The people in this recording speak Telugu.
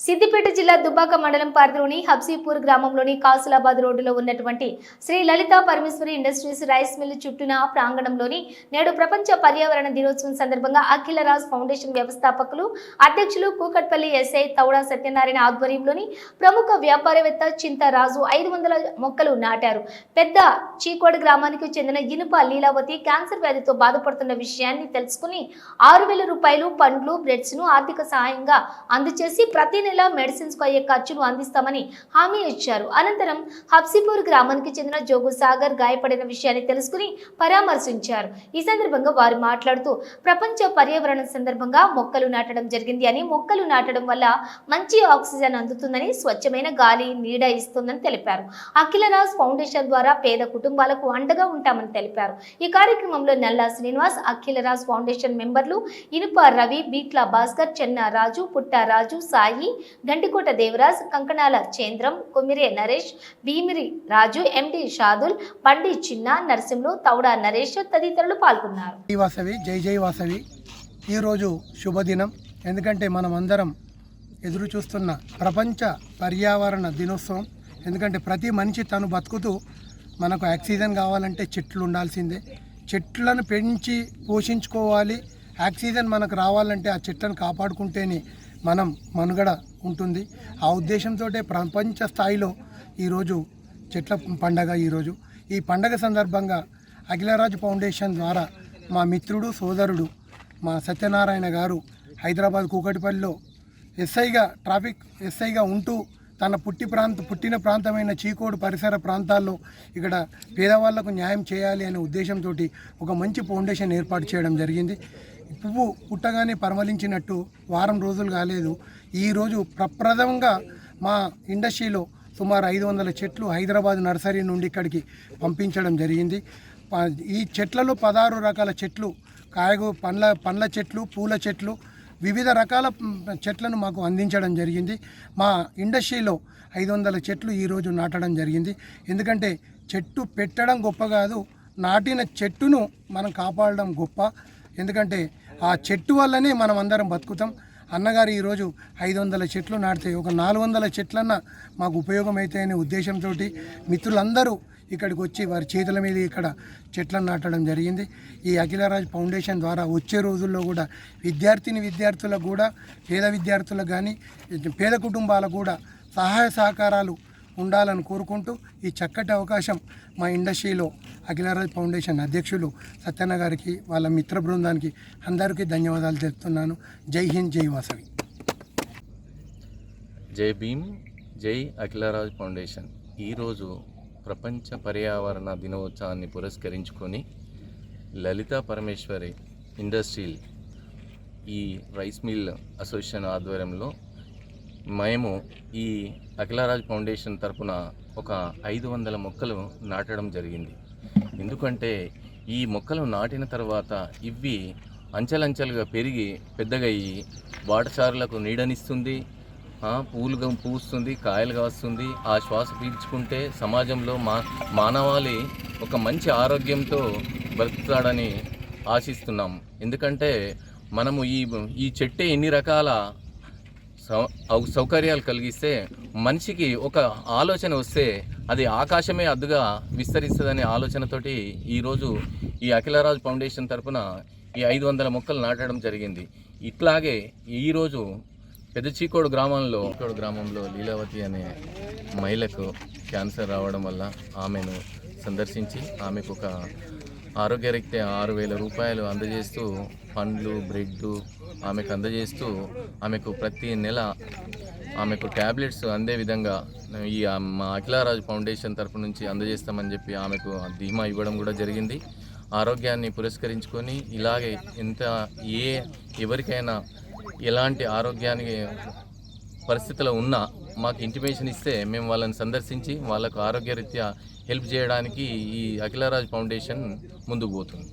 సిద్దిపేట జిల్లా దుబ్బాక మండలం పరిధిలోని హబ్సీపూర్ గ్రామంలోని కాసులాబాద్ రోడ్డులో ఉన్నటువంటి Shri Lalitha Parameshwari industries rice mill చుట్టూన ప్రాంగణంలోని నేడు ప్రపంచ పర్యావరణ దినోత్సవం సందర్భంగా అఖిల రాజ్ ఫౌండేషన్ వ్యవస్థాపకులు అధ్యక్షులు కూకట్పల్లి ఎస్ఐ తౌడా సత్యనారాయణ ఆధ్వర్యంలోని ప్రముఖ వ్యాపారవేత్త చింతరాజు ఐదు వందల మొక్కలు నాటారు. పెద్ద చీకోడ గ్రామానికి చెందిన ఇనుప లీలావతి క్యాన్సర్ వ్యాధితో బాధపడుతున్న విషయాన్ని తెలుసుకుని ఆరు రూపాయలు పండ్లు బ్రెడ్స్ను ఆర్థిక సహాయంగా అందజేసి ప్రతి నెల మెడిసిన్స్ అయ్యే ఖర్చును అందిస్తామని హామీ ఇచ్చారు. అనంతరం హబ్సిపూర్ గ్రామానికి చెందిన జోగు సాగర్ గాయపడిన విషయాన్ని తెలుసుకుని పరామర్శించారు. ఈ సందర్భంగా వారు మాట్లాడుతూ ప్రపంచ పర్యావరణ సందర్భంగా మొక్కలు నాటడం జరిగింది అని మొక్కలు నాటడం వల్ల మంచి ఆక్సిజన్ అందుతుందని స్వచ్ఛమైన గాలి నీడ ఇస్తుందని తెలిపారు. అఖిలరాజ్ ఫౌండేషన్ ద్వారా పేద కుటుంబాలకు అండగా ఉంటామని తెలిపారు. ఈ కార్యక్రమంలో నల్లా శ్రీనివాస్ అఖిలరాజ్ ఫౌండేషన్ మెంబర్లు ఇనుప రవి బీట్ల భాస్కర్ చెన్న రాజు పుట్ట రాజు సాయి గంటికోట దేవరాజ్ కంకణాల చేంద్రం కొమ్మిరే నరేష్ భీమిరి రాజు ఎండి షాదుల్ పండి చిన్న నరసింహులు తౌడా నరేష్ తదితరులు పాల్గొన్నారు. జై వాసవి జై జై వాసవి. ఈరోజు శుభదినం. ఎందుకంటే మనం అందరం ఎదురు చూస్తున్న ప్రపంచ పర్యావరణ దినోత్సవం. ఎందుకంటే ప్రతి మనిషి తను బతుకుతూ మనకు ఆక్సిజన్ కావాలంటే చెట్లు ఉండాల్సిందే. చెట్లను పెంచి పోషించుకోవాలి. ఆక్సిజన్ మనకు రావాలంటే ఆ చెట్లను కాపాడుకుంటేనే మనం మనుగడ ఉంటుంది. ఆ ఉద్దేశంతో ప్రపంచ స్థాయిలో ఈరోజు చెట్ల పండగ ఈరోజు. ఈ పండగ సందర్భంగా అఖిలరాజు ఫౌండేషన్ ద్వారా మా మిత్రుడు సోదరుడు మా సత్యనారాయణ గారు హైదరాబాద్ కూకటిపల్లిలో ఎస్ఐగా ట్రాఫిక్ ఎస్ఐగా ఉంటూ తన పుట్టి ప్రాంత పుట్టిన ప్రాంతమైన చీకోడు పరిసర ప్రాంతాల్లో ఇక్కడ పేదవాళ్ళకు న్యాయం చేయాలి అనే ఉద్దేశంతో ఒక మంచి ఫౌండేషన్ ఏర్పాటు చేయడం జరిగింది. పువ్వు పుట్టగానే పరిమళించినట్టు వారం రోజులు కాలేదు. ఈరోజు ప్రప్రథమంగా మా ఇండస్ట్రీలో సుమారు ఐదు వందల చెట్లు హైదరాబాద్ నర్సరీ నుండి ఇక్కడికి పంపించడం జరిగింది. ఈ చెట్లలో పదహారు రకాల చెట్లు కాయగూ పండ్ల పండ్ల చెట్లు పూల చెట్లు వివిధ రకాల చెట్లను మాకు అందించడం జరిగింది. మా ఇండస్ట్రీలో ఐదు వందల చెట్లు ఈరోజు నాటడం జరిగింది. ఎందుకంటే చెట్టు పెట్టడం గొప్ప కాదు నాటిన చెట్టును మనం కాపాడడం గొప్ప. ఎందుకంటే ఆ చెట్టు వల్లనే మనం అందరం బతుకుతాం. అన్నగారు ఈరోజు ఐదు వందల చెట్లు నాటితే ఒక నాలుగు వందల చెట్లన్న మాకు ఉపయోగం అయితే ఉద్దేశంతో మిత్రులందరూ ఇక్కడికి వచ్చి వారి చేతుల మీద ఇక్కడ చెట్లను నాటడం జరిగింది. ఈ అఖిలరాజ్ ఫౌండేషన్ ద్వారా వచ్చే రోజుల్లో కూడా విద్యార్థిని విద్యార్థులకు కూడా పేద విద్యార్థులకు కానీ పేద కుటుంబాలకు కూడా సహాయ సహకారాలు ఉండాలని కోరుకుంటూ ఈ చక్కటి అవకాశం మా ఇండస్ట్రీలో అఖిలరాజ్ ఫౌండేషన్ అధ్యక్షులు సత్యన్న గారికి వాళ్ళ మిత్ర బృందానికి అందరికీ ధన్యవాదాలు తెలుపుతున్నాను. జై హింద్ జై వాసవి. జై భీమ్ జై అఖిలరాజ్ ఫౌండేషన్. ఈరోజు ప్రపంచ పర్యావరణ దినోత్సవాన్ని పురస్కరించుకొని లలిత పరమేశ్వరి ఇండస్ట్రీ ఈ రైస్ మిల్ అసోసియేషన్ ఆధ్వర్యంలో మేము ఈ అఖిలరాజ్ ఫౌండేషన్ తరపున ఒక ఐదు వందల మొక్కలు నాటడం జరిగింది. ఎందుకంటే ఈ మొక్కలు నాటిన తర్వాత ఇవి అంచెలంచెలుగా పెరిగి పెద్దగయ్యి బాటసారులకు నీడనిస్తుంది పూలుగా పూస్తుంది కాయలుగా వస్తుంది ఆ శ్వాస పీల్చుకుంటే సమాజంలో మా మానవాళి ఒక మంచి ఆరోగ్యంతో బ్రతుకుతాడని ఆశిస్తున్నాం. ఎందుకంటే మనము ఈ ఈ చెట్టే ఎన్ని రకాల సౌకర్యాలు కలిగిస్తే మనిషికి ఒక ఆలోచన వస్తే అది ఆకాశమే అద్దుగా విస్తరిస్తుందనే ఆలోచనతోటి ఈరోజు ఈ అఖిలరాజ్ ఫౌండేషన్ తరఫున ఈ ఐదు వందల మొక్కలు నాటడం జరిగింది. ఇట్లాగే ఈరోజు పెద్ద చీకోడు గ్రామంలో చీకోడు గ్రామంలో లీలావతి అనే మహిళకు క్యాన్సర్ రావడం వల్ల ఆమెను సందర్శించి ఆమెకు ఒక ఆరోగ్యరీత్యా ఆరు వేల రూపాయలు అందజేస్తూ పండ్లు బ్రెడ్ ఆమెకు అందజేస్తూ ఆమెకు ప్రతి నెల ఆమెకు ట్యాబ్లెట్స్ అందే విధంగా ఈ మా అఖిలారాజు ఫౌండేషన్ తరపు నుంచి అందజేస్తామని చెప్పి ఆమెకు ధీమా ఇవ్వడం కూడా జరిగింది. ఆరోగ్యాన్ని పురస్కరించుకొని ఇలాగే ఎంత ఏ ఎవరికైనా ఎలాంటి ఆరోగ్యానికి పరిస్థితిలో ఉన్నా మాకు ఇంటిమేషన్ ఇస్తే మేము వాళ్ళని సందర్శించి వాళ్ళకు ఆరోగ్యరీత్యా హెల్ప్ చేయడానికి ఈ అఖిలరాజ్ ఫౌండేషన్ ముందుకు పోతుంది.